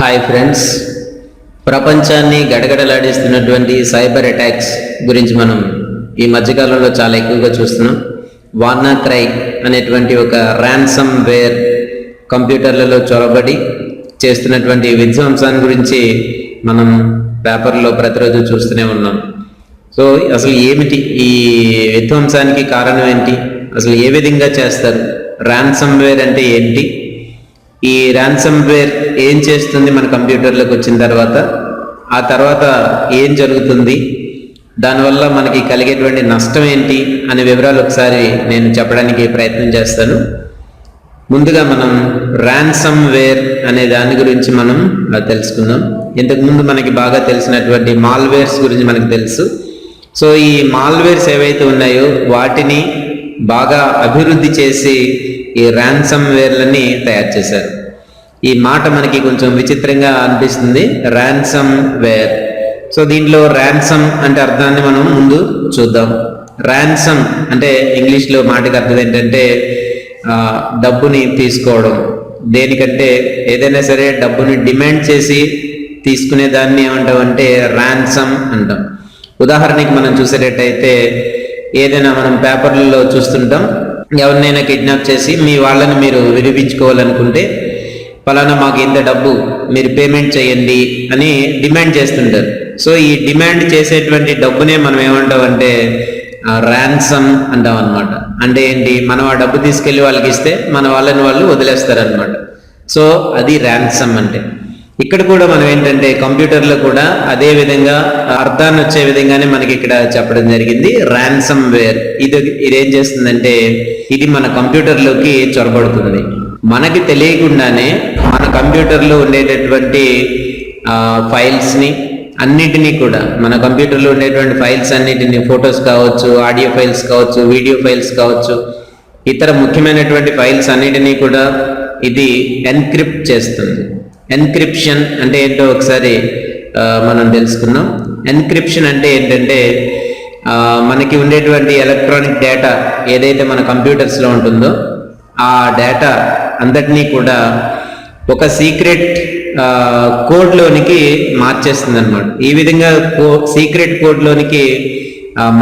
Hi friends ప్రపంచాన్ని గడగడలాడిస్తున్నటువంటి cyber attacks గురించి మనం ఈ మధ్యకాలంలో చాలా ఎక్కువగా చూస్తున్నాం. వార్నా క్రై అనేటువంటి ఒక ర్యాన్సమ్ వేర్ కంప్యూటర్లలో చొరబడి చేస్తున్నటువంటి విధ్వంసాన్ని గురించి మనం పేపర్లో ప్రతిరోజు చూస్తూనే ఉన్నాం. సో అసలు ఏమిటి ఈ విధ్వంసానికి కారణం ఏంటి? అసలు ఏ విధంగా చేస్తారు? ర్యాన్సమ్ వేర్ అంటే ఏంటి? ఈ ర్యాన్సమ్ వేర్ ఏం చేస్తుంది మన కంప్యూటర్లోకి వచ్చిన తర్వాత? ఆ తర్వాత ఏం జరుగుతుంది? దానివల్ల మనకి కలిగేటువంటి నష్టం ఏంటి? అనే వివరాలు ఒకసారి నేను చెప్పడానికి ప్రయత్నం చేస్తాను. ముందుగా మనం ర్యాన్సమ్ వేర్ అనే దాని గురించి మనం తెలుసుకుందాం. ఇంతకుముందు మనకి బాగా తెలిసినటువంటి మాల్వేర్స్ గురించి మనకు తెలుసు. సో ఈ మాల్వేర్స్ ఏవైతే ఉన్నాయో వాటిని బాగా అభివృద్ధి చేసి ఈ ర్యాన్సమ్ వేర్లని తయారు చేశారు. ఈ మాట మనకి కొంచెం విచిత్రంగా అనిపిస్తుంది. ర్యాన్సమ్ వేర్ సో దీంట్లో ర్యాన్సమ్ అంటే అర్థాన్ని మనం ముందు చూద్దాం. ర్యాన్సమ్ అంటే ఇంగ్లీష్లో మాటకి అర్థం ఏంటంటే డబ్బుని తీసుకోవడం. దేనికంటే ఏదైనా సరే డబ్బుని డిమాండ్ చేసి తీసుకునే దాన్ని ఏమంటాం అంటే ర్యాన్సమ్ అంటాం. ఉదాహరణకి మనం చూసేటట్టయితే ఏదైనా మనం పేపర్లలో చూస్తుంటాం. ఎవరినైనా కిడ్నాప్ చేసి మీ వాళ్ళని మీరు విడిపించుకోవాలనుకుంటే ఫలానా మాకు ఇంత డబ్బు మీరు పేమెంట్ చేయండి అని డిమాండ్ చేస్తుంటారు. సో ఈ డిమాండ్ చేసేటువంటి డబ్బునే మనం ఏమంటాం అంటే ర్యాన్సమ్ అంటాం అనమాట అంటే ఏంటి? మనం ఆ డబ్బు తీసుకెళ్ళి వాళ్ళకి ఇస్తే మన వాళ్ళని వాళ్ళు వదిలేస్తారనమాట సో అది ర్యాన్సమ్ అంటే. ఇక్కడ కూడా మనం ఏంటంటే కంప్యూటర్లో కూడా అదే విధంగా అర్థాన్ని వచ్చే విధంగానే మనకి ఇక్కడ చెప్పడం జరిగింది. ర్యాన్సమ్ వేర్ ఇది ఇదేం చేస్తుందంటే ఇది మన కంప్యూటర్లోకి చొరబడుతుంది. మనకి తెలియకుండానే మన కంప్యూటర్లో ఉండేటటువంటి ఫైల్స్ని అన్నిటినీ కూడా మన కంప్యూటర్లో ఉండేటువంటి ఫైల్స్ అన్నిటిని ఫొటోస్ కావచ్చు ఆడియో ఫైల్స్ కావచ్చు వీడియో ఫైల్స్ కావచ్చు ఇతర ముఖ్యమైనటువంటి ఫైల్స్ అన్నిటినీ కూడా ఇది ఎన్క్రిప్ట్ చేస్తుంది. ఎన్క్రిప్షన్ అంటే ఏంటో ఒకసారి మనం తెలుసుకున్నాం ఎన్క్రిప్షన్ అంటే ఏంటంటే మనకి ఉండేటువంటి ఎలక్ట్రానిక్ డేటా ఏదైతే మన కంప్యూటర్స్లో ఉంటుందో ఆ డేటా అందరినీ కూడా ఒక సీక్రెట్ కోడ్లోనికి మార్చేస్తుంది అనమాట ఈ విధంగా కో సీక్రెట్ కోడ్లోనికి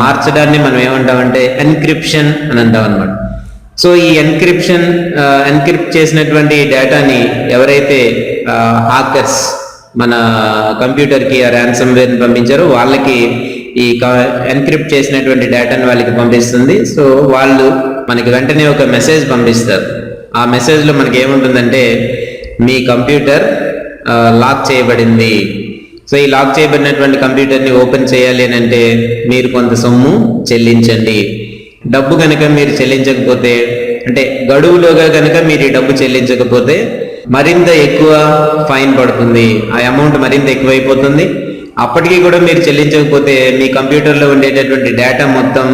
మార్చడాన్ని మనం ఏమంటామంటే ఎన్క్రిప్షన్ అని అంటాం అనమాట సో ఈ ఎన్క్రిప్షన్ ఎన్క్రిప్ట్ చేసినటువంటి డేటాని ఎవరైతే హాకర్స్ మన కంప్యూటర్కి ఆ ర్యాన్సమ్ పంపించారో వాళ్ళకి ఈ ఎన్క్రిప్ట్ చేసినటువంటి డేటాని వాళ్ళకి పంపిస్తుంది. సో వాళ్ళు మనకి వెంటనే ఒక మెసేజ్ పంపిస్తారు. ఆ మెసేజ్లో మనకి ఏముంటుందంటే మీ కంప్యూటర్ లాక్ చేయబడింది. సో ఈ లాక్ చేయబడినటువంటి కంప్యూటర్ని ఓపెన్ చేయాలి అని అంటే మీరు కొంత సొమ్ము చెల్లించండి. డబ్బు కనుక మీరు చెల్లించకపోతే అంటే గడువులోగా కనుక మీరు ఈ డబ్బు చెల్లించకపోతే మరింత ఎక్కువ ఫైన్ పడుతుంది. ఆ అమౌంట్ మరింత ఎక్కువైపోతుంది. అప్పటికి కూడా మీరు చెల్లించకపోతే మీ కంప్యూటర్లో ఉండేటటువంటి డేటా మొత్తం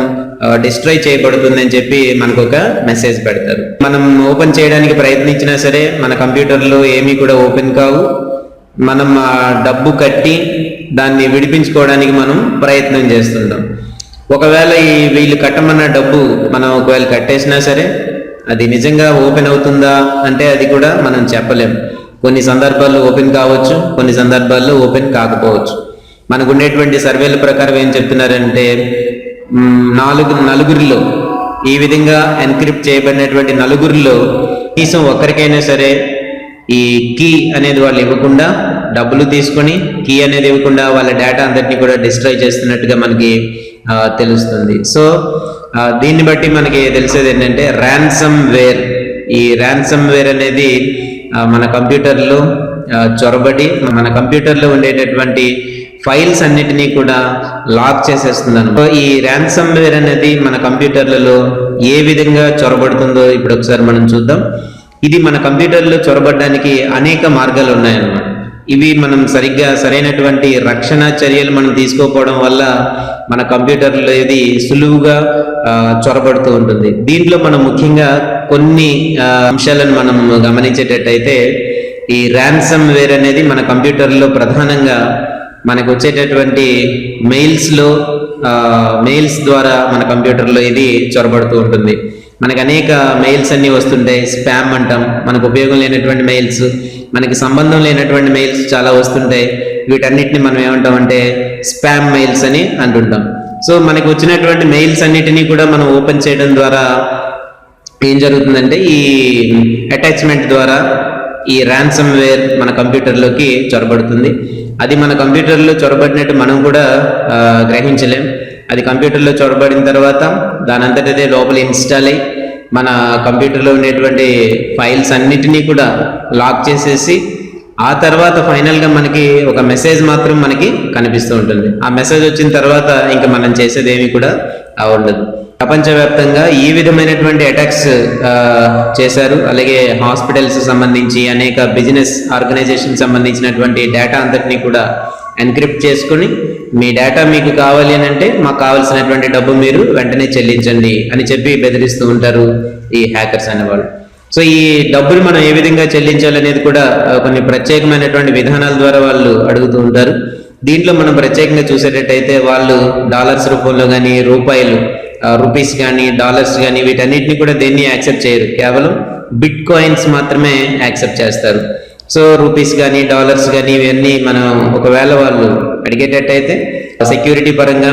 డిస్ట్రాయ్ చేయబడుతుంది అని చెప్పి మనకు ఒక మెసేజ్ పెడతారు. మనం ఓపెన్ చేయడానికి ప్రయత్నించినా సరే మన కంప్యూటర్లో ఏమీ కూడా ఓపెన్ కావు. మనం ఆ డబ్బు కట్టి దాన్ని విడిపించుకోవడానికి మనం ప్రయత్నం చేస్తుంటాం. ఒకవేళ ఈ వీళ్ళు కట్టమన్న డబ్బు మనం ఒకవేళ కట్టేసినా సరే అది నిజంగా ఓపెన్ అవుతుందా అంటే అది కూడా మనం చెప్పలేం. కొన్ని సందర్భాల్లో ఓపెన్ కావచ్చు కొన్ని సందర్భాల్లో ఓపెన్ కాకపోవచ్చు. మనకు ఉండేటువంటి సర్వేల ప్రకారం ఏం చెప్తున్నారంటే నాలుగు నలుగురిలో. ఈ విధంగా ఎన్క్రిప్ట్ చేయబడినటువంటి నలుగురిలో కనీసం ఒక్కరికైనా సరే ఈ కీ అనేది వాళ్ళు ఇవ్వకుండా డబ్బులు తీసుకొని కీ అనేది ఇవ్వకుండా వాళ్ళ డేటా అందరినీ కూడా డిస్ట్రాయ్ చేస్తున్నట్టుగా మనకి తెలుస్తుంది. సో దీన్ని బట్టి మనకి తెలిసేది ఏంటంటే ర్యాన్సమ్ వేర్ ఈ ర్యాన్సమ్ వేర్ అనేది మన కంప్యూటర్లో చొరబడి మన కంప్యూటర్లో ఉండేటటువంటి ఫైల్స్ అన్నిటినీ కూడా లాక్ చేసేస్తుంది సో ఈ ర్యాన్సమ్ వేర్ అనేది మన కంప్యూటర్లలో ఏ విధంగా చొరబడుతుందో ఇప్పుడు ఒకసారి మనం చూద్దాం. ఇది మన కంప్యూటర్లో చొరబడడానికి అనేక మార్గాలు ఉన్నాయన్నమాట. ఇవి మనం సరిగ్గా సరైనటువంటి రక్షణ చర్యలు మనం తీసుకోకపోవడం వల్ల మన కంప్యూటర్లో ఇది సులువుగా చొరబడుతూ ఉంటుంది. దీంట్లో మనం ముఖ్యంగా కొన్ని అంశాలను మనం గమనించేటట్టయితే ఈ ర్యాన్సమ్ వేర్ అనేది మన కంప్యూటర్లో ప్రధానంగా మనకు వచ్చేటటువంటి మెయిల్స్లో మెయిల్స్ ద్వారా మన కంప్యూటర్లో ఇది చొరబడుతూ ఉంటుంది. మనకి అనేక మెయిల్స్ అన్నీ వస్తుంటాయి. స్పామ్ అంటాం. మనకు ఉపయోగం లేనటువంటి మెయిల్స్ మనకి సంబంధం లేనటువంటి మెయిల్స్ చాలా వస్తుంటాయి. వీటన్నిటిని మనం ఏమంటాం అంటే స్పామ్ మెయిల్స్ అని అంటుంటాం. సో మనకు వచ్చినటువంటి మెయిల్స్ అన్నిటినీ కూడా మనం ఓపెన్ చేయడం ద్వారా ఏం జరుగుతుందంటే ఈ అటాచ్మెంట్ ద్వారా ఈ ర్యాన్సమ్ వేర్ మన కంప్యూటర్లోకి చొరబడుతుంది. అది మన కంప్యూటర్లో చొరబడినట్టు మనం కూడా గ్రహించలేం. అది కంప్యూటర్లో చొరబడిన తర్వాత దాని అంతటదే లోపల ఇన్స్టాల్ అయ్యి మన కంప్యూటర్లో ఉండేటువంటి ఫైల్స్ అన్నిటినీ కూడా లాక్ చేసేసి ఆ తర్వాత ఫైనల్గా మనకి ఒక మెసేజ్ మాత్రం మనకి కనిపిస్తూ ఉంటుంది. ఆ మెసేజ్ వచ్చిన తర్వాత ఇంకా మనం చేసేది ఏమి కూడా ఉండదు. ప్రపంచవ్యాప్తంగా ఈ విధమైనటువంటి అటాక్స్ చేశారు. అలాగే హాస్పిటల్స్ సంబంధించి అనేక బిజినెస్ ఆర్గనైజేషన్ సంబంధించినటువంటి డేటా అంతటినీ కూడా ఎన్క్రిప్ట్ చేసుకుని మీ డేటా మీకు కావాలి అని అంటే మాకు కావాల్సినటువంటి డబ్బు మీరు వెంటనే చెల్లించండి అని చెప్పి బెదిరిస్తూ ఉంటారు ఈ హ్యాకర్స్ అనేవాళ్ళు. సో ఈ డబ్బులు మనం ఏ విధంగా చెల్లించాలనేది కూడా కొన్ని ప్రత్యేకమైనటువంటి విధానాల ద్వారా వాళ్ళు అడుగుతూ ఉంటారు. దీంట్లో మనం ప్రత్యేకంగా చూసేటట్టయితే వాళ్ళు డాలర్స్ రూపంలో కానీ రూపాయలు రూపీస్ కానీ డాలర్స్ కానీ వీటన్నిటిని కూడా దేన్ని యాక్సెప్ట్ చేయరు. కేవలం బిట్ కాయిన్స్ మాత్రమే యాక్సెప్ట్ చేస్తారు. సో రూపీస్ కానీ డాలర్స్ కానీ ఇవన్నీ మనం ఒకవేళ వాళ్ళు అడిగేటట్టయితే సెక్యూరిటీ పరంగా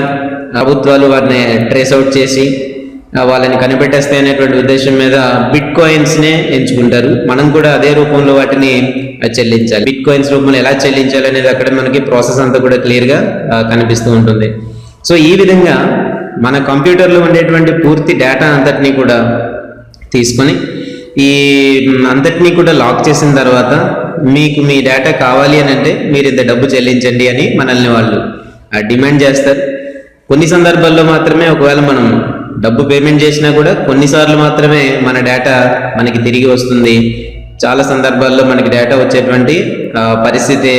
ప్రభుత్వాలు వారిని ట్రేస్ అవుట్ చేసి వాళ్ళని కనిపెట్టేస్తాయి అనేటువంటి ఉద్దేశం మీద బిట్ కాయిన్స్ నే ఎంచుకుంటారు. మనం కూడా అదే రూపంలో వాటిని చెల్లించాలి. బిట్ కాయిన్స్ రూపంలో ఎలా చెల్లించాలి అనేది అక్కడ మనకి ప్రాసెస్ అంతా కూడా క్లియర్గా కనిపిస్తూ ఉంటుంది. సో ఈ విధంగా మన కంప్యూటర్లో ఉండేటువంటి పూర్తి డేటా అంతటినీ కూడా తీసుకొని ఈ అంతటినీ కూడా లాక్ చేసిన తర్వాత మీకు మీ డేటా కావాలి అని అంటే మీరు ఇంత డబ్బు చెల్లించండి అని మనల్ని వాళ్ళు డిమాండ్ చేస్తారు. కొన్ని సందర్భాల్లో మాత్రమే ఒకవేళ మనం డబ్బు పేమెంట్ చేసినా కూడా కొన్నిసార్లు మాత్రమే మన డేటా మనకి తిరిగి వస్తుంది. చాలా సందర్భాల్లో మనకి డేటా వచ్చేటువంటి పరిస్థితి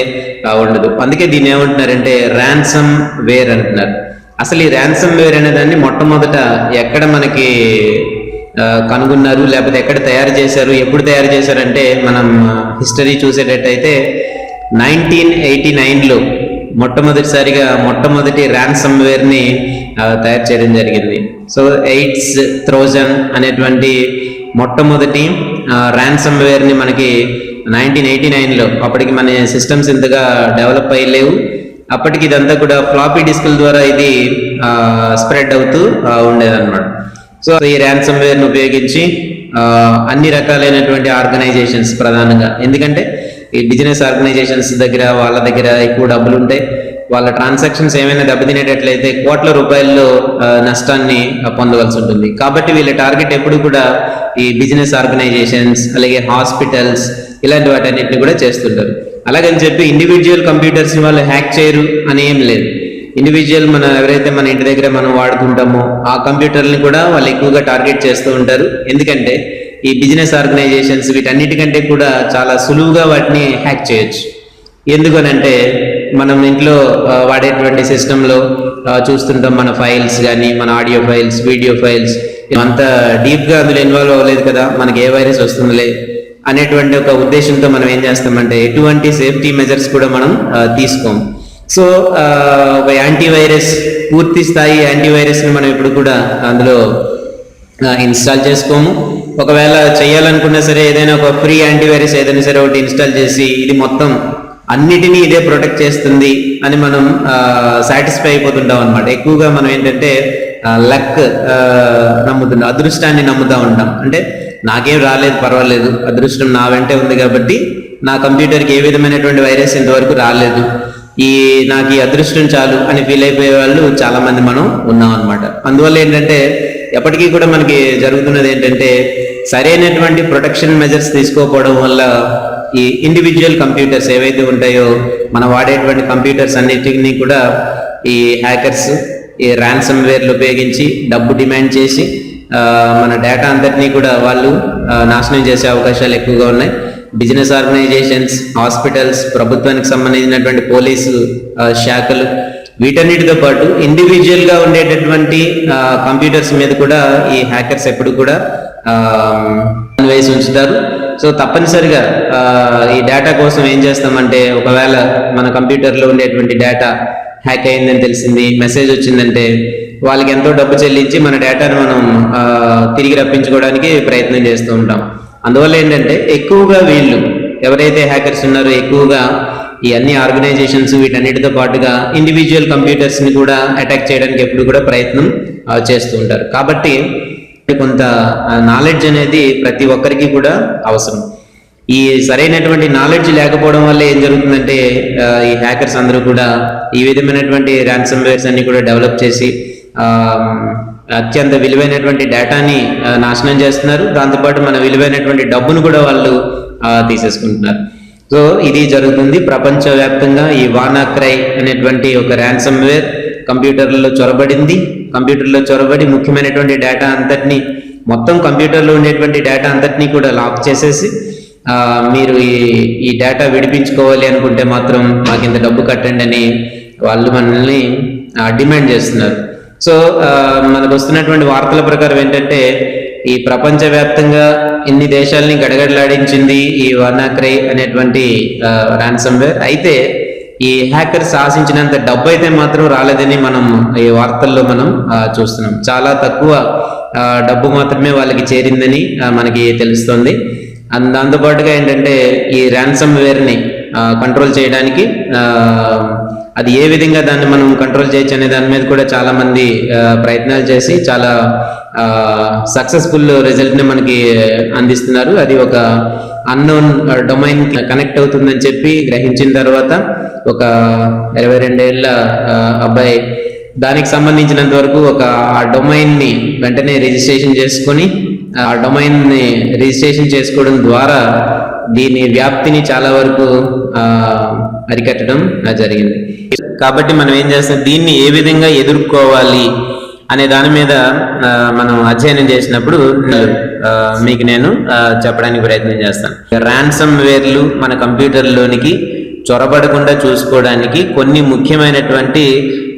ఉండదు. అందుకే దీన్ని ఏమంటున్నారంటే ర్యాన్సమ్ వేర్ అంటున్నారు. అసలు ఈ ర్యాన్సమ్ వేర్ అనే దాన్ని మొట్టమొదట ఎక్కడ మనకి కనుగొన్నారు లేకపోతే ఎక్కడ తయారు చేశారు ఎప్పుడు తయారు చేశారంటే మనం హిస్టరీ చూసేటట్టయితే నైన్టీన్ ఎయిటీ నైన్లో మొట్టమొదటిసారిగా మొట్టమొదటి ర్యాన్సమ్ వేర్ని తయారు చేయడం జరిగింది. సో ఎయిట్స్ థౌజండ్ అనేటువంటి మొట్టమొదటి ర్యాన్సమ్ వేర్ని మనకి నైన్టీన్ ఎయిటీ నైన్లో అప్పటికి మన సిస్టమ్స్ ఇంతగా డెవలప్ అయ్యలేవు. అప్పటికి ఇదంతా కూడా ఫ్లాపీ డిస్కుల ద్వారా ఇది స్ప్రెడ్ అవుతూ ఉండేదన్నమాట. సో ఈ ర్యాన్సమ్ వేర్ను ఉపయోగించి అన్ని రకాలైనటువంటి ఆర్గనైజేషన్స్ ప్రధానంగా. ఎందుకంటే ఈ బిజినెస్ ఆర్గనైజేషన్స్ దగ్గర వాళ్ళ దగ్గర ఎక్కువ డబ్బులు ఉంటాయి వాళ్ళ ట్రాన్సాక్షన్స్ ఏమైనా దెబ్బతినేటట్లయితే కోట్ల రూపాయల్లో నష్టాన్ని పొందవలసి ఉంటుంది. కాబట్టి వీళ్ళ టార్గెట్ ఎప్పుడు కూడా ఈ బిజినెస్ ఆర్గనైజేషన్స్ అలాగే హాస్పిటల్స్ ఇలాంటి వాటన్నిటిని కూడా చేస్తుంటారు. అలాగని చెప్పి ఇండివిజువల్ కంప్యూటర్స్ వాళ్ళు హ్యాక్ చేయరు అని ఏం లేదు. ఇండివిజువల్ మన ఎవరైతే మన ఇంటి దగ్గర మనం వాడుకుంటామో ఆ కంప్యూటర్ని కూడా వాళ్ళు ఎక్కువగా టార్గెట్ చేస్తూ ఉంటారు. ఎందుకంటే ఈ బిజినెస్ ఆర్గనైజేషన్స్ వీటన్నిటికంటే కూడా చాలా సులువుగా వాటిని హ్యాక్ చేయొచ్చు. ఎందుకనంటే మనం ఇంట్లో వాడేటువంటి సిస్టంలో చూస్తుంటాం మన ఫైల్స్ కానీ మన ఆడియో ఫైల్స్ వీడియో ఫైల్స్ అంత డీప్గా అందులో ఇన్వాల్వ్ అవ్వలేదు కదా. మనకి ఏ వైరస్ వస్తుందిలే? అనేటువంటి ఒక ఉద్దేశంతో మనం ఏం చేస్తామంటే ఎటువంటి సేఫ్టీ మెజర్స్ కూడా మనం తీసుకోం. సో ఒక యాంటీవైరస్ పూర్తి స్థాయి యాంటీవైరస్ని మనం ఇప్పుడు కూడా అందులో ఇన్స్టాల్ చేసుకోము. ఒకవేళ చేయాలనుకున్నా సరే ఏదైనా ఒక ఫ్రీ యాంటీవైరస్ ఏదైనా సరే ఒకటి ఇన్స్టాల్ చేసి ఇది మొత్తం అన్నిటినీ ఇదే ప్రొటెక్ట్ చేస్తుంది అని మనం సాటిస్ఫై అయిపోతుంటాం అనమాట ఎక్కువగా మనం ఏంటంటే లక్ నమ్ముతుంటాం అదృష్టాన్ని నమ్ముతా ఉంటాం. అంటే నాకేం రాలేదు పర్వాలేదు. అదృష్టం నా వెంటే ఉంది కాబట్టి నా కంప్యూటర్కి ఏ విధమైనటువంటి వైరస్ ఇంతవరకు రాలేదు. ఈ నాకు ఈ అదృష్టం చాలు అని ఫీల్ అయిపోయే వాళ్ళు చాలా మంది మనం ఉన్నాం అనమాట అందువల్ల ఏంటంటే ఎప్పటికీ కూడా మనకి జరుగుతున్నది ఏంటంటే సరైనటువంటి ప్రొటెక్షన్ మెజర్స్ తీసుకోకపోవడం వల్ల ఈ ఇండివిజువల్ కంప్యూటర్స్ ఏవైతే ఉంటాయో మనం వాడేటువంటి కంప్యూటర్స్ అన్నిటిని కూడా ఈ హ్యాకర్స్ ఈ ర్యాన్సమ్ వేర్లు ఉపయోగించి డబ్బు డిమాండ్ చేసి మన డేటా అంతటినీ కూడా వాళ్ళు నాశనం చేసే అవకాశాలు ఎక్కువగా ఉన్నాయి. బిజినెస్ ఆర్గనైజేషన్స్ హాస్పిటల్స్ ప్రభుత్వానికి సంబంధించినటువంటి పోలీసు శాఖలు వీటన్నిటితో పాటు ఇండివిజువల్గా ఉండేటటువంటి కంప్యూటర్స్ మీద కూడా ఈ హ్యాకర్స్ ఎప్పుడు కూడా వేసి ఉంచుతారు. సో తప్పనిసరిగా ఈ డేటా కోసం ఏం చేస్తామంటే ఒకవేళ మన కంప్యూటర్లో ఉండేటువంటి డేటా హ్యాక్ అయిందని తెలిసింది మెసేజ్ వచ్చిందంటే వాళ్ళకి ఎంతో డబ్బు చెల్లించి మన డేటాను మనం తిరిగి రప్పించుకోవడానికి ప్రయత్నం చేస్తూ ఉంటాం. అందువల్ల ఏంటంటే ఎక్కువగా వీళ్ళు ఎవరైతే హ్యాకర్స్ ఉన్నారో ఎక్కువగా ఈ అన్ని ఆర్గనైజేషన్స్ వీటన్నిటితో పాటుగా ఇండివిజువల్ కంప్యూటర్స్ని కూడా అటాక్ చేయడానికి ఎప్పుడు కూడా ప్రయత్నం చేస్తూ ఉంటారు. కాబట్టి కొంత నాలెడ్జ్ అనేది ప్రతి ఒక్కరికి కూడా అవసరం. ఈ సరైనటువంటి నాలెడ్జ్ లేకపోవడం వల్ల ఏం జరుగుతుందంటే ఈ హ్యాకర్స్ అందరూ కూడా ఈ విధమైనటువంటి ర్యాన్సమ్ వేర్స్ అన్ని కూడా డెవలప్ చేసి అత్యంత విలువైనటువంటి డేటాని నాశనం చేస్తున్నారు. దాంతోపాటు మన విలువైనటువంటి డబ్బును కూడా వాళ్ళు తీసేసుకుంటున్నారు. సో ఇది జరుగుతుంది ప్రపంచవ్యాప్తంగా. ఈ వానాక్రై అనేటువంటి ఒక ర్యాన్సమ్ వేర్ కంప్యూటర్లలో చొరబడింది. కంప్యూటర్లో చొరబడి ముఖ్యమైనటువంటి డేటా అంతటిని మొత్తం కంప్యూటర్లో ఉండేటువంటి డేటా అంతటినీ కూడా లాక్ చేసేసి మీరు ఈ ఈ డేటా విడిపించుకోవాలి అనుకుంటే మాత్రం మాకు ఇంత డబ్బు కట్టండి అని వాళ్ళు మనల్ని డిమాండ్ చేస్తున్నారు. సో మనకు వస్తున్నటువంటి వార్తల ప్రకారం ఏంటంటే ఈ ప్రపంచవ్యాప్తంగా ఇన్ని దేశాలని గడగడలాడించింది ఈ వర్నాక్రై అనేటువంటి రాన్సమ్వేర్ అయితే ఈ హ్యాకర్స్ ఆశించినంత డబ్బు అయితే మాత్రం రాలేదని మనం ఈ వార్తల్లో మనం చూస్తున్నాం. చాలా తక్కువ డబ్బు మాత్రమే వాళ్ళకి చేరిందని మనకి తెలుస్తుంది. అండ్ దాంతోపాటుగా ఏంటంటే ఈ ర్యాన్సమ్ వేర్ని కంట్రోల్ చేయడానికి అది ఏ విధంగా దాన్ని మనం కంట్రోల్ చేయొచ్చు అనే దాని మీద కూడా చాలా మంది ప్రయత్నాలు చేసి చాలా సక్సెస్ఫుల్ రిజల్ట్ని మనకి అందిస్తున్నారు. అది ఒక అన్నోన్ డొమైన్ కనెక్ట్ అవుతుందని చెప్పి గ్రహించిన తర్వాత ఒక ఇరవై రెండేళ్ళ అబ్బాయి దానికి సంబంధించినంత వరకు ఒక ఆ డొమైన్ని వెంటనే రిజిస్ట్రేషన్ చేసుకొని ఆ డొమైన్ని రిజిస్ట్రేషన్ చేసుకోవడం ద్వారా దీని వ్యాప్తిని చాలా వరకు ఆ, అరికట్టడం జరిగింది. కాబట్టి మనం ఏం చేస్తాం దీన్ని ఏ విధంగా ఎదుర్కోవాలి అనే దాని మీద మనం అధ్యయనం చేసినప్పుడు ఆ, మీకు నేను ఆ, చెప్పడానికి ప్రయత్నం చేస్తాను. ర్యాన్సమ్ వేర్లు మన కంప్యూటర్లోనికి చొరబడకుండా చూసుకోవడానికి కొన్ని ముఖ్యమైనటువంటి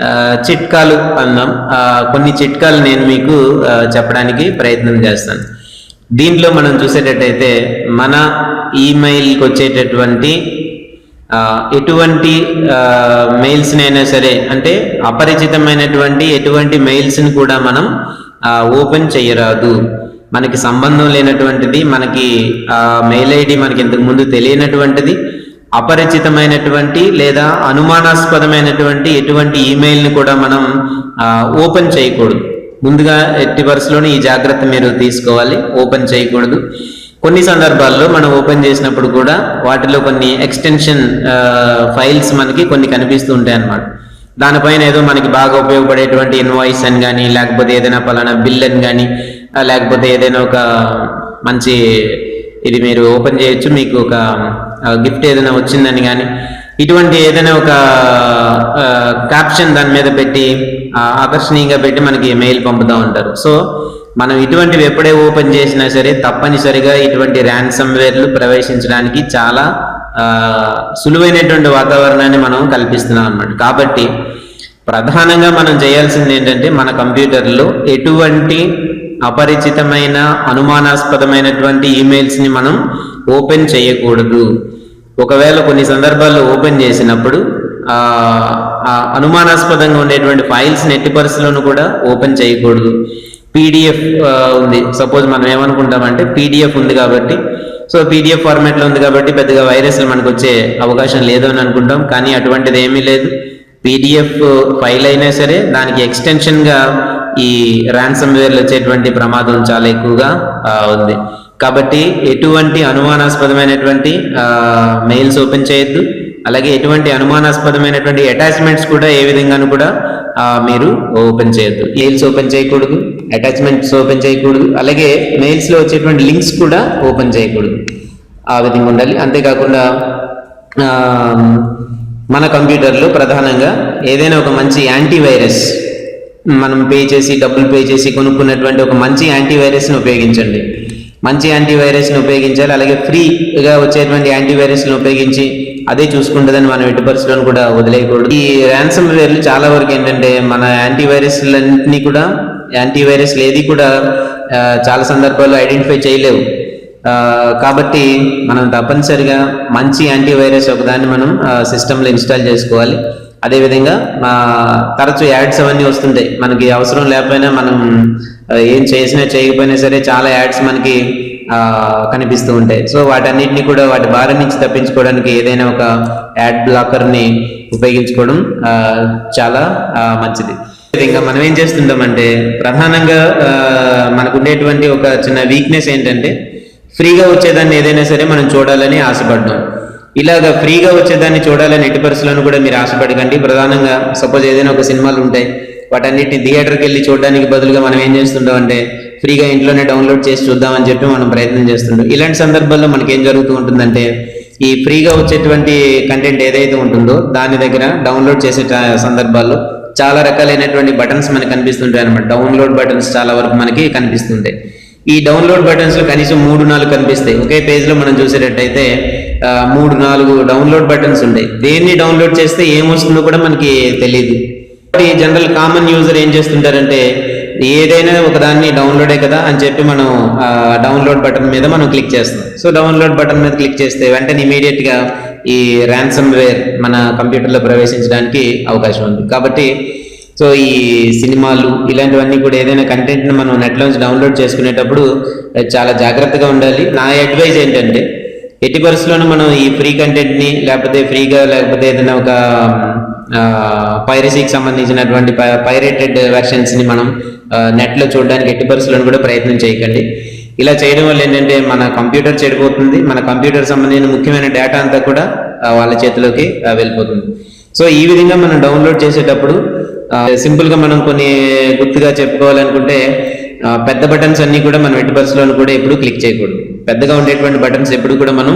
ఆ, చిట్కాలు అన్నాం ఆ, కొన్ని చిట్కాలు నేను మీకు చెప్పడానికి ప్రయత్నం చేస్తాను. దీంట్లో మనం చూసేటట్టయితే మన ఈమెయిల్కి వచ్చేటటువంటి ఎటువంటి మెయిల్స్నైనా అయినా సరే అంటే అపరిచితమైనటువంటి ఎటువంటి మెయిల్స్ని కూడా మనం ఓపెన్ చేయరాదు. మనకి సంబంధం లేనటువంటిది మనకి మెయిల్ ఐడి మనకి ఇంతకు ముందు తెలియనటువంటిది అపరిచితమైనటువంటి లేదా అనుమానాస్పదమైనటువంటి ఎటువంటి ఈమెయిల్ని కూడా మనం ఓపెన్ చేయకూడదు. ముందుగా ఎట్టి పరిస్థితిలోనే ఈ జాగ్రత్త మీరు తీసుకోవాలి ఓపెన్ చేయకూడదు. కొన్ని సందర్భాల్లో మనం ఓపెన్ చేసినప్పుడు కూడా వాటిలో కొన్ని ఎక్స్టెన్షన్ ఫైల్స్ మనకి కొన్ని కనిపిస్తూ ఉంటాయి అన్నమాట. దానిపైన ఏదో మనకి బాగా ఉపయోగపడేటువంటి ఇన్వాయిస్ అని కానీ లేకపోతే ఏదైనా పలానా బిల్ అని కానీ లేకపోతే ఏదైనా ఒక మంచి ఇది మీరు ఓపెన్ చేయొచ్చు మీకు ఒక గిఫ్ట్ ఏదైనా వచ్చిందని కానీ ఇటువంటి ఏదైనా ఒక క్యాప్షన్ దాని మీద పెట్టి ఆకర్షణీయంగా పెట్టి మనకి మెయిల్ పంపుతూ ఉంటారు. సో మనం ఇటువంటివి ఎప్పుడే ఓపెన్ చేసినా సరే తప్పనిసరిగా ఇటువంటి ర్యాన్సమ్ వేర్లు ప్రవేశించడానికి చాలా సులువైనటువంటి వాతావరణాన్ని మనం కల్పిస్తున్నాం అన్నమాట. కాబట్టి ప్రధానంగా మనం చేయాల్సింది ఏంటంటే మన కంప్యూటర్లో ఎటువంటి అపరిచితమైన అనుమానాస్పదమైనటువంటి ఈమెయిల్స్ని మనం ఓపెన్ చేయకూడదు. ఒకవేళ కొన్ని సందర్భాల్లో ఓపెన్ చేసినప్పుడు అనుమానాస్పదంగా ఉండేటువంటి ఫైల్స్ ఎట్టి పరిస్థితుల్లోనూ కూడా ఓపెన్ చేయకూడదు. పీడిఎఫ్ ఉంది. సపోజ్ మనం ఏమనుకుంటామంటే పీడిఎఫ్ ఉంది కాబట్టి సో పీడిఎఫ్ ఫార్మాట్లో ఉంది కాబట్టి పెద్దగా వైరస్లు మనకు వచ్చే అవకాశం లేదు అని అనుకుంటాం. కానీ అటువంటిది ఏమీ లేదు. పీడిఎఫ్ ఫైల్ అయినా సరే దానికి ఎక్స్టెన్షన్గా ఈ ర్యాన్సమ్వేర్లు వచ్చేటువంటి ప్రమాదం చాలా ఎక్కువగా ఉంది. కాబట్టి ఎటువంటి అనుమానాస్పదమైనటువంటి మెయిల్స్ ఓపెన్ చేయొద్దు. అలాగే ఎటువంటి అనుమానాస్పదమైనటువంటి అటాచ్మెంట్స్ కూడా ఏ విధంగానూ కూడా మీరు ఓపెన్ చేయొద్దు. మెయిల్స్ ఓపెన్ చేయకూడదు అటాచ్మెంట్స్ ఓపెన్ చేయకూడదు. అలాగే మెయిల్స్లో వచ్చేటువంటి లింక్స్ కూడా ఓపెన్ చేయకూడదు. ఆ విధంగా ఉండాలి. అంతేకాకుండా మన కంప్యూటర్లో ప్రధానంగా ఏదైనా ఒక మంచి యాంటీవైరస్ మనం పే చేసి డబ్బులు పే చేసి కొనుక్కున్నటువంటి ఒక మంచి యాంటీవైరస్ని ఉపయోగించండి. మంచి యాంటీవైరస్ని ఉపయోగించాలి. అలాగే ఫ్రీగా వచ్చేటువంటి యాంటీవైరస్ని ఉపయోగించి అదే చూసుకుంటుందని మనం ఎట్టి పరిస్థితులను కూడా వదిలేయకూడదు. ఈ ర్యాన్సమ్ వేర్లు చాలా వరకు ఏంటంటే మన యాంటీవైరస్లన్నింటినీ కూడా యాంటీవైరస్లు ఏది కూడా చాలా సందర్భాల్లో ఐడెంటిఫై చేయలేవు. కాబట్టి మనం తప్పనిసరిగా మంచి యాంటీవైరస్ ఒకదాన్ని మనం సిస్టంలో ఇన్స్టాల్ చేసుకోవాలి. అదేవిధంగా మా తరచు యాడ్స్ అవన్నీ వస్తుంటాయి. మనకి అవసరం లేకపోయినా మనం ఏం చేసినా చేయకపోయినా సరే చాలా యాడ్స్ మనకి కనిపిస్తూ ఉంటాయి. సో వాటన్నిటిని కూడా వాటి బారి నుంచి తప్పించుకోవడానికి ఏదైనా ఒక యాడ్ బ్లాకర్ని ఉపయోగించుకోవడం చాలా మంచిది. ఇంకా మనం ఏం చేస్తుంటామంటే ప్రధానంగా మనకు ఉండేటువంటి ఒక చిన్న వీక్నెస్ ఏంటంటే ఫ్రీగా వచ్చేదాన్ని ఏదైనా సరే మనం చూడాలని ఆశపడ్డాం ఇలాగ ఫ్రీగా వచ్చేదాన్ని చూడాలని ఎట్టి పరిస్థితులను కూడా మీరు ఆశపడకండి. ప్రధానంగా సపోజ్ ఏదైనా ఒక సినిమాలు ఉంటాయి వాటన్నిటిని థియేటర్కి వెళ్ళి చూడడానికి బదులుగా మనం ఏం చేస్తుంటాం అంటే ఫ్రీగా ఇంట్లోనే డౌన్లోడ్ చేసి చూద్దామని చెప్పి మనం ప్రయత్నం చేస్తుంటాం. ఇలాంటి సందర్భాల్లో మనకి ఏం జరుగుతూ ఉంటుందంటే ఈ ఫ్రీగా వచ్చేటువంటి కంటెంట్ ఏదైతే ఉంటుందో దాని దగ్గర డౌన్లోడ్ చేసే సందర్భాల్లో చాలా రకాలైనటువంటి బటన్స్ మనకి కనిపిస్తుంటాయి అనమాట డౌన్లోడ్ బటన్స్ చాలా వరకు మనకి కనిపిస్తుంటాయి. ఈ డౌన్లోడ్ బటన్స్లో కనీసం మూడు నాలుగు కనిపిస్తాయి. ఒకే పేజ్లో మనం చూసేటట్టయితే మూడు నాలుగు డౌన్లోడ్ బటన్స్ ఉంటాయి. దేన్ని డౌన్లోడ్ చేస్తే ఏమొస్తుందో కూడా మనకి తెలియదు ఈ జనరల్ కామన్ యూజర్ ఏం చేస్తుంటారంటే ఏదైనా ఒక దాన్ని డౌన్లోడే కదా అని చెప్పి మనం డౌన్లోడ్ బటన్ మీద మనం క్లిక్ చేస్తాం సో డౌన్లోడ్ బటన్ మీద క్లిక్ చేస్తే వెంటనే ఇమీడియట్గా ఈ ర్యాన్సమ్ వేర్ మన కంప్యూటర్లో ప్రవేశించడానికి అవకాశం ఉంది. కాబట్టి సో ఈ సినిమాలు ఇలాంటివన్నీ కూడా ఏదైనా కంటెంట్ని మనం నెట్లోంచి డౌన్లోడ్ చేసుకునేటప్పుడు చాలా జాగ్రత్తగా ఉండాలి. నా అడ్వైజ్ ఏంటంటే ఎట్టి పరిస్థితుల్లోనూ మనం ఈ ఫ్రీ కంటెంట్ని లేకపోతే ఫ్రీగా లేకపోతే ఏదైనా ఒక పైరసీకి సంబంధించినటువంటి పైరేటెడ్ వెర్షన్స్ని మనం నెట్లో చూడడానికి ఎట్టి పరిస్థితులను కూడా ప్రయత్నం చేయకండి. ఇలా చేయడం వల్ల ఏంటంటే మన కంప్యూటర్ చెడిపోతుంది. మన కంప్యూటర్ సంబంధించిన ముఖ్యమైన డేటా అంతా కూడా వాళ్ళ చేతిలోకి వెళ్ళిపోతుంది. సో ఈ విధంగా మనం డౌన్లోడ్ చేసేటప్పుడు సింపుల్గా మనం కొన్ని గుర్తుగా చెప్పుకోవాలనుకుంటే పెద్ద బటన్స్ అన్ని కూడా మనం ఎట్టి పరిస్థితుల్లో కూడా ఎప్పుడు క్లిక్ చేయకూడదు. పెద్దగా ఉండేటువంటి బటన్స్ ఎప్పుడు కూడా మనం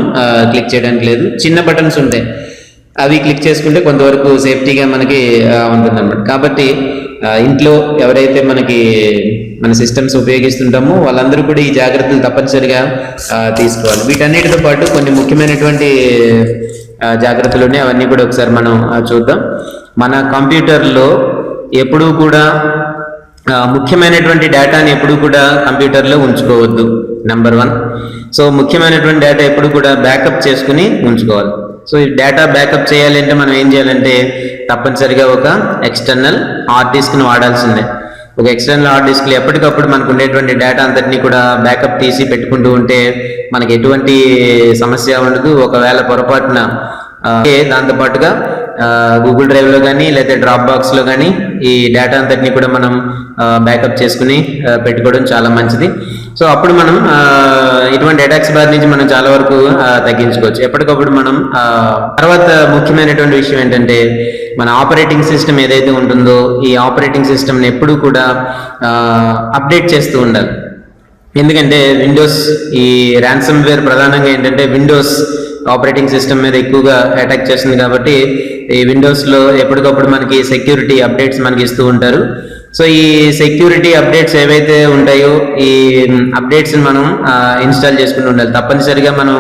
క్లిక్ చేయడానికి లేదు. చిన్న బటన్స్ ఉంటాయి అవి క్లిక్ చేసుకుంటే కొంతవరకు సేఫ్టీగా మనకి ఉంటుంది అనమాట కాబట్టి ఇంట్లో ఎవరైతే మనకి మన సిస్టమ్స్ ఉపయోగిస్తుంటామో వాళ్ళందరూ కూడా ఈ జాగ్రత్తలు తప్పనిసరిగా తీసుకోవాలి. వీటన్నిటితో పాటు కొన్ని ముఖ్యమైనటువంటి జాగ్రత్తలు ఉన్నాయి. అవన్నీ కూడా ఒకసారి మనం చూద్దాం. మన కంప్యూటర్లో ఎప్పుడూ కూడా ముఖ్యమైనటువంటి డేటాని ఎప్పుడు కూడా కంప్యూటర్లో ఉంచుకోవద్దు నెంబర్ వన్ సో ముఖ్యమైనటువంటి డేటా ఎప్పుడు కూడా బ్యాకప్ చేసుకుని ఉంచుకోవాలి. సో ఈ డేటా బ్యాకప్ చేయాలంటే మనం ఏం చేయాలంటే తప్పనిసరిగా ఒక ఎక్స్టర్నల్ హార్డ్ డిస్క్ని వాడాల్సిందే. ఒక ఎక్స్టర్నల్ హార్డ్ డిస్క్లో ఎప్పటికప్పుడు మనకు ఉండేటువంటి డేటా అంతటినీ కూడా బ్యాకప్ తీసి పెట్టుకుంటూ ఉంటే మనకి ఎటువంటి సమస్య ఉండదు. ఒకవేళ పొరపాటున దాంతోపాటుగా దాంతో పాటుగా గూగుల్ డ్రైవ్లో కానీ లేదా డ్రాప్ బాక్స్లో కానీ ఈ డేటా అంతటిని కూడా మనం బ్యాకప్ చేసుకుని పెట్టుకోవడం చాలా మంచిది. సో అప్పుడు మనం ఇటువంటి అటాక్స్ బాధ నుంచి మనం చాలా వరకు తగ్గించుకోవచ్చు. ఎప్పటికప్పుడు మనం తర్వాత ముఖ్యమైనటువంటి విషయం ఏంటంటే మన ఆపరేటింగ్ సిస్టమ్ ఏదైతే ఉంటుందో ఈ ఆపరేటింగ్ సిస్టమ్ని ఎప్పుడూ కూడా అప్డేట్ చేస్తూ ఉండాలి. ఎందుకంటే విండోస్ ఈ ర్యాన్సమ్వేర్ ప్రధానంగా ఏంటంటే విండోస్ ఆపరేటింగ్ సిస్టమ్ మీద ఎక్కువగా అటాక్ చేస్తుంది కాబట్టి ఈ విండోస్లో ఎప్పటికప్పుడు మనకి సెక్యూరిటీ అప్డేట్స్ మనకి ఇస్తూ ఉంటారు. సో ఈ సెక్యూరిటీ అప్డేట్స్ ఏవైతే ఉంటాయో ఈ అప్డేట్స్ మనం ఇన్స్టాల్ చేసుకుంటూ ఉండాలి. తప్పనిసరిగా మనం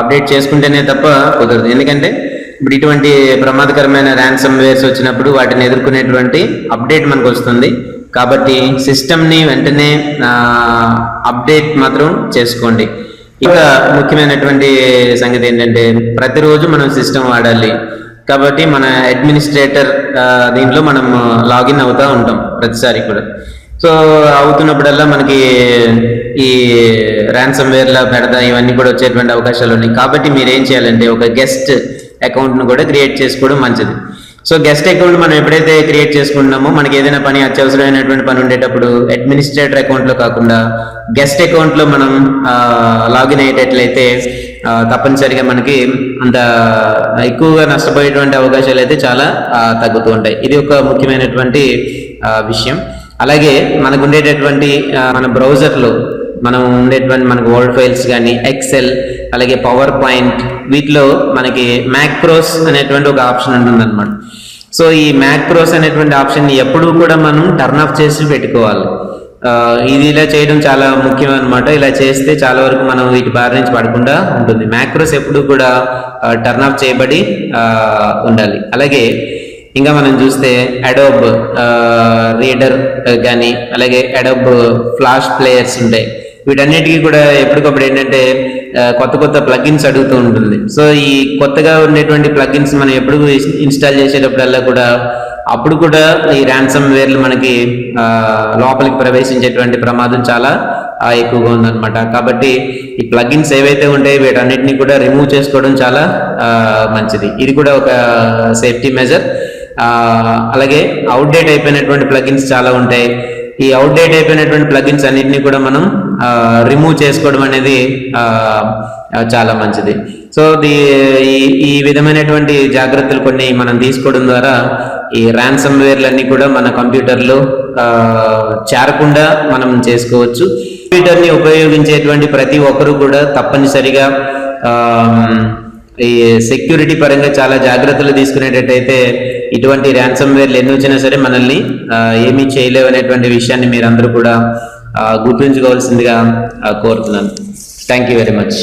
అప్డేట్ చేసుకుంటేనే తప్ప కుదరదు. ఎందుకంటే ఇప్పుడు ఇటువంటి ప్రమాదకరమైన ర్యాన్సమ్ వేర్స్ వచ్చినప్పుడు వాటిని ఎదుర్కొనేటువంటి అప్డేట్ మనకు వస్తుంది. కాబట్టి సిస్టమ్ని వెంటనే అప్డేట్ మాత్రం చేసుకోండి. ఇక ముఖ్యమైనటువంటి సంగతి ఏంటంటే ప్రతిరోజు మనం సిస్టమ్ వాడాలి. కాబట్టి మన అడ్మినిస్ట్రేటర్ దీంట్లో మనం లాగిన్ అవుతూ ఉంటాం ప్రతిసారి కూడా. సో అవుతున్నప్పుడల్లా మనకి ఈ ర్యాన్సమ్ వేర్లా పెడతా ఇవన్నీ కూడా వచ్చేటువంటి అవకాశాలు ఉన్నాయి. కాబట్టి మీరు ఏం చేయాలంటే ఒక గెస్ట్ అకౌంట్ను కూడా క్రియేట్ చేసుకోవడం మంచిది. సో గెస్ట్ అకౌంట్ మనం ఎప్పుడైతే క్రియేట్ చేసుకుంటున్నామో మనకి ఏదైనా పని అత్యవసరమైనటువంటి పని ఉండేటప్పుడు అడ్మినిస్ట్రేటర్ అకౌంట్లో కాకుండా గెస్ట్ అకౌంట్లో మనం లాగిన్ అయ్యేటట్లయితే తప్పనిసరిగా మనకి అంత ఎక్కువగా నష్టపోయేటువంటి అవకాశాలు అయితే చాలా తగ్గుతూ ఉంటాయి. ఇది ఒక ముఖ్యమైనటువంటి విషయం. అలాగే మనకు ఉండేటటువంటి మన బ్రౌజర్లో మనం ఉండేటువంటి మనకు వర్డ్ ఫైల్స్ కానీ ఎక్సెల్ అలాగే పవర్ పాయింట్ వీటిలో మనకి మ్యాక్రోస్ అనేటువంటి ఒక ఆప్షన్ ఉంటుందన్నమాట. సో ఈ మ్యాక్రోస్ అనేటువంటి ఆప్షన్ ఎప్పుడూ కూడా మనం టర్న్ ఆఫ్ చేసి పెట్టుకోవాలి. ఇది ఇలా చేయడం చాలా ముఖ్యం అనమాట ఇలా చేస్తే చాలా వరకు మనం వీటి బారి నుంచి పడకుండా ఉంటుంది. మ్యాక్రోస్ ఎప్పుడు కూడా టర్న్ ఆఫ్ చేయబడి ఉండాలి. అలాగే ఇంకా మనం చూస్తే అడోబ్ రీడర్ కానీ అలాగే అడోబ్ ఫ్లాష్ ప్లేయర్స్ ఉంటాయి. వీటన్నిటికీ కూడా ఎప్పటికప్పుడు ఏంటంటే కొత్త కొత్త ప్లగిన్స్ అడుగుతూ ఉంటుంది. సో ఈ కొత్తగా ఉండేటువంటి ప్లగిన్స్ మనం ఎప్పుడు ఇన్స్టాల్ చేసేటప్పుడల్లా కూడా అప్పుడు కూడా ఈ ర్యాన్సమ్ వేర్లు మనకి లోపలికి ప్రవేశించేటువంటి ప్రమాదం చాలా ఎక్కువగా ఉందన్నమాట. కాబట్టి ఈ ప్లగిన్స్ ఏవైతే ఉంటాయో వీటన్నిటిని కూడా రిమూవ్ చేసుకోవడం చాలా మంచిది. ఇది కూడా ఒక సేఫ్టీ మెజర్ అలాగే అవుట్డేట్ అయిపోయినటువంటి ప్లగిన్స్ చాలా ఉంటాయి. ఈ అవుట్డేట్ అయిపోయినటువంటి ప్లగిన్స్ అన్నింటినీ కూడా మనం రిమూవ్ చేసుకోవడం అనేది చాలా మంచిది. సో ది ఈ ఈ విధమైనటువంటి జాగ్రత్తలు కొన్ని మనం తీసుకోవడం ద్వారా ఈ ర్యాన్సమ్ వేర్లన్నీ కూడా మన కంప్యూటర్లో చేరకుండా మనం చేసుకోవచ్చు. కంప్యూటర్ని ఉపయోగించేటువంటి ప్రతి ఒక్కరూ కూడా తప్పనిసరిగా ఈ సెక్యూరిటీ పరంగా చాలా జాగ్రత్తలు తీసుకునేటట్టయితే ఇటువంటి ర్యాన్సమ్ వేర్లు ఎన్ని వచ్చినా సరే మనల్ని ఏమీ చేయలేవు అనేటువంటి విషయాన్ని మీరందరూ కూడా గుర్తుంచుకోవాల్సిందిగా కోరుతున్నాను. Thank you very much